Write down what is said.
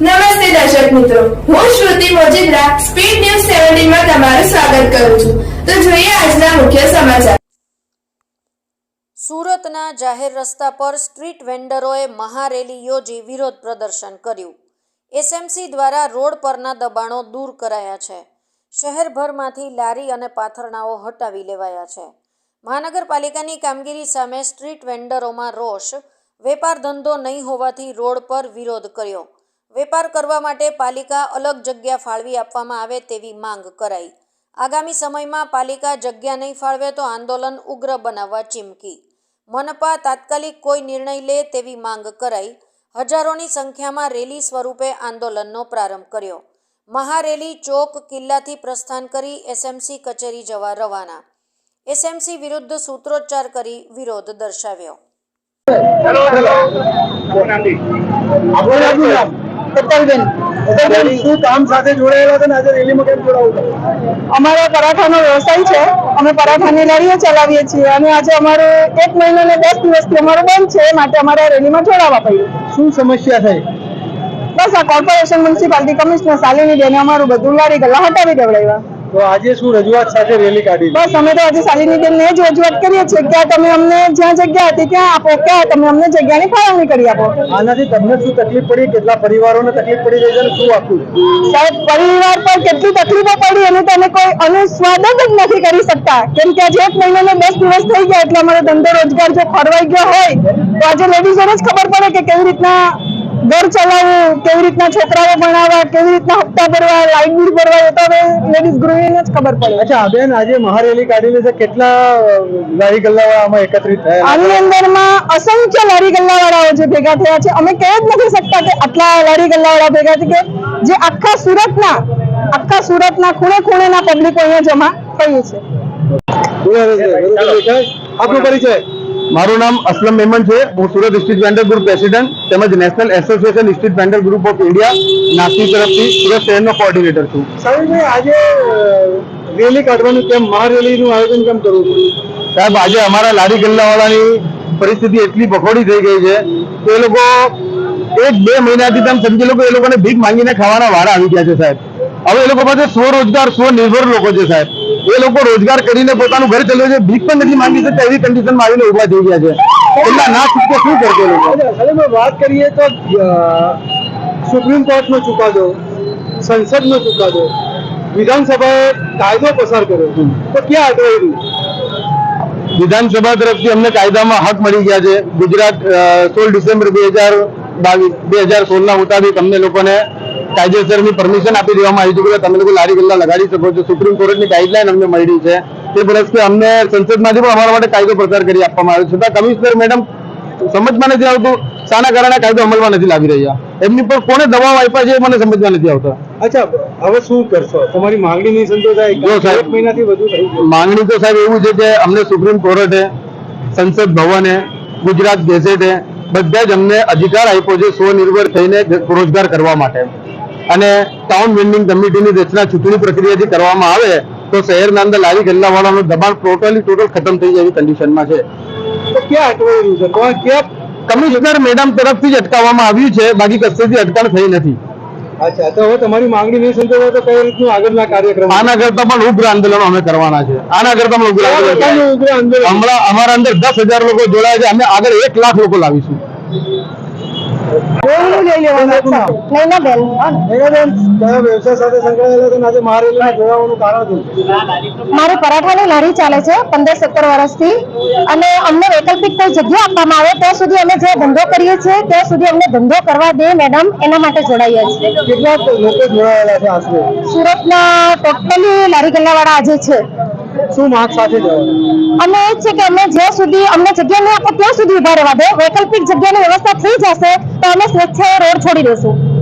નમસ્તે દર્શક મિત્રો. હું શ્રુતિ મોજીદ્રા સ્પીડ ન્યૂઝ સેવન્ટીનમાં તમારું સ્વાગત કરું છું. તો જોઈએ આજના મુખ્ય સમાચાર. સુરતના જાહેર રસ્તા પર સ્ટ્રીટ વેન્ડરોએ મહારેલી યોજી વિરોધ પ્રદર્શન કર્યું. એસએમસી દ્વારા રોડ પરના દબાણો દૂર કરાયા છે. શહેરભરમાંથી લારી અને પાથરણાઓ હટાવી લેવાયા છે. મહાનગરપાલિકાની કામગીરી સામે સ્ટ્રીટ વેન્ડરોમાં રોષ. વેપાર ધંધો નહીં હોવાથી રોડ પર વિરોધ કર્યો. વેપાર કરવા માટે પાલિકા અલગ જગ્યા ફાળવી આપવામાં આવે તેવી માંગ કરાઈ. આગામી સમયમાં પાલિકા જગ્યા નહીં ફાળવે તો આંદોલન ઉગ્ર બનાવવા ચીમકી. મનપા તાત્કાલિક કોઈ નિર્ણય લે તેવી માંગ કરાઈ. હજારોની સંખ્યામાં રેલી સ્વરૂપે આંદોલનનો પ્રારંભ કર્યો. મહારેલી ચોક કિલ્લાથી પ્રસ્થાન કરી એસએમસી કચેરી જવા રવાના. એસએમસી વિરુદ્ધ સૂત્રોચ્ચાર કરી વિરોધ દર્શાવ્યો. પટેલબેન પટેલબેન શું કામ સાથે જોડાયેલા છે ને આજે રેલીમાં કેમ જોડાવું અમારો પરાઠાનો વ્યવસાય છે. અમે પરાઠાની લારીઓ ચલાવીએ છીએ અને આજે અમારે એક મહિનો ને દસ દિવસથી અમારો બંધ છે. માટે અમારે રેલીમાં જોડાવા પડ્યું. શું સમસ્યા થઈ? બસ આ કોર્પોરેશન મ્યુનિસિપાલિટી કમિશનર શાલિની બેને અમારું બધું લારી ગલ્લા હટાવી દેવડાવ્યા. તો આજે શું રજૂઆત સાથે રેલી કાઢી બસ અમે તો આજે શાલિની જ રજૂઆત કરીએ છીએ કે તમે અમને જ્યાં જગ્યા હતી ત્યાં આપો ક્યાં તમે અમને જગ્યાની ફાળવણી કરી આપો. આનાથી તમને શું તકલીફ પડી? કેટલા પરિવારોને તકલીફ પડી રહી છે શું આપ્યું સાહેબ પરિવાર પર કેટલી તકલીફો પડી અને તમે કોઈ અનુસ્વાદ જ નથી કરી શકતા. કેમ કે આજે એક મહિનો ને દસ દિવસ થઈ ગયા એટલે અમારો ધંધો રોજગાર જો ખોરવાઈ ગયો હોય તો આજે લેડીઝોને જ ખબર પડે કે કેવી રીતના ઘર ચલાવવું કેવી રીતના છોકરાઓ ભણાવવા કેવી રીતના હપ્તા ભરવા લાઇટ બિલ ભરવા એ તો હવે લેડીઝ ગૃહિણીને જ ખબર પડે. અચ્છા બેન આજે મહારેલી કાઢીને છે કેટલા લારી ગલ્લાવાળા એકત્રિત થયા? આની અંદરમાં અસંખ્ય લારી ગલ્લાવાળાઓ જે ભેગા થયા છે. અમે કહી જ નથી શકતા કે આટલા લારી ગલ્લાવાળા ભેગા છે કે જે આખા સુરતના આખા સુરતના ખૂણે ખૂણેના પબ્લિકો અહીંયા જમા થયું છે? આપનો પરિચય. મારું નામ અસલમ મેમન છે. હું Surat street vendor group president તેમજ national association street vendor group of India Nashik તરફથી સુરત શહેરનો કોઓર્ડિનેટર છું. સાહેબ આજે રેલી કાઢવાનું કેમ મહારેલીનું આયોજન કેમ કરવું સાહેબ આજે અમારા લારી ગલ્લાવાળાની પરિસ્થિતિ એટલી બખોડી થઈ ગઈ છે કે એ લોકો એક બે મહિનાથી તમે સમજી લો કે એ લોકોને ભીખ માંગીને ખાવાના વારા આવી ગયા છે સાહેબ. હવે એ લોકો પાસે સ્વરોજગાર સ્વનિર્ભર લોકો છે સાહેબ. એ લોકો રોજગાર કરીને પોતાનું ઘર ચલાવે છે. ભીખ પણ નથી માંગી શકતા એવી કન્ડિશનમાં આવીને ઊભા થઈ ગયા છે. એટલા ના છૂટકે શું કરશે લોકો? વાત કરીએ તો સુપ્રીમ કોર્ટનો ચુકાદો સંસદનો ચુકાદો વિધાનસભાએ કાયદો પસાર કર્યો. તો ક્યાં અટવાયું વિધાનસભા તરફથી અમને કાયદામાં હક મળી ગયા છે. ગુજરાત સોળ ડિસેમ્બર બે હજાર બાવીસ બે હજાર સોળના મુતાબિક અમને લોકોને કાયદેસરની પરમિશન આપી દેવામાં આવી છે કે તમે લોકો લારી ગલ્લા લગાડી શકો છો. સુપ્રીમ કોર્ટની ગાઈડલાઈન અમને મળી છે. તે પ્રશ્ને અમને સંસદમાંથી પણ અમારા માટે કાયદો પસાર કરી આપવામાં આવ્યો છે. છતાં કમિશનર મેડમ સમજમાં નથી આવતું શાના કારણે કાયદો અમલમાં નથી લાવી રહ્યા. એમની પર કોને દબાવ આપ્યા છે મને સમજમાં નથી આવતા. અચ્છા હવે શું કરશો? તમારી માંગણી નહીં સંતોષાય? જો સાહેબ. એક મહિનાથી વધુ માંગણી તો સાહેબ એવું છે કે અમને સુપ્રીમ કોર્ટે સંસદ ભવને ગુજરાત ગેઝેટે બધા જ અમને અધિકાર આપ્યો છે સ્વનિર્ભર થઈને રોજગાર કરવા માટે. અને ટાઉન વેન્ડિંગ કમિટીની રચના ચૂંટણી પ્રક્રિયાથી કરવામાં આવે તો શહેરના અંદર લારી ગલ્લાવાળાનું દબાણ ટોટલી ટોટલ ખતમ થઈ જાય એવી કન્ડિશનમાં છે. ક્યાં અટવાયું છે? કોણ ક્યાં કમિશનર મેડમ તરફથી જ અટકાવવામાં આવ્યું છે બાકી કશેથી અટકાણ થઈ નથી. અચ્છા તો હવે તમારી માંગણી નહીં સંતોષાય તો કઈ રીતનું આગળના કાર્યક્રમ? આના કરતા પણ ઉગ્ર આંદોલનો અમે કરવાના છે. આના કરતા પણ ઉગ્ર આંદોલન? હમણાં અમારા અંદર દસ હજાર લોકો જોડાયા છે અમે આગળ એક લાખ લોકો લાવીશું. લઈ લેવાના નૈના બેન મેઘાબેન કયા વ્યવસાય સાથે સંકળાયેલા અને આજે મહારેલીમાં જોડાવાનું કારણ શું મારી પરાઠાની લારી ચાલે છે પંદર સત્તર વર્ષથી. અને અમને વૈકલ્પિક કોઈ જગ્યા આપવામાં આવે ત્યાં સુધી અમે જે ધંધો કરીએ છીએ ત્યાં સુધી અમને ધંધો કરવા દે મેડમ એના માટે જોડાઈએ છીએ. કેટલા લોકો જોડાયેલા છે આશરે? સુરતના ટોટલી લારી ગલ્લાવાળા આજે છે. શું માંગ સાથે અમે એ છે કે અમે જ્યાં સુધી, અમને જગ્યા નહીં આપો, ત્યાં સુધી ઊભા રહેવા દે. વૈકલ્પિક જગ્યાની વ્યવસ્થા થઈ જશે તો અમે સ્વેચ્છાએ રોડ છોડી દઈશું.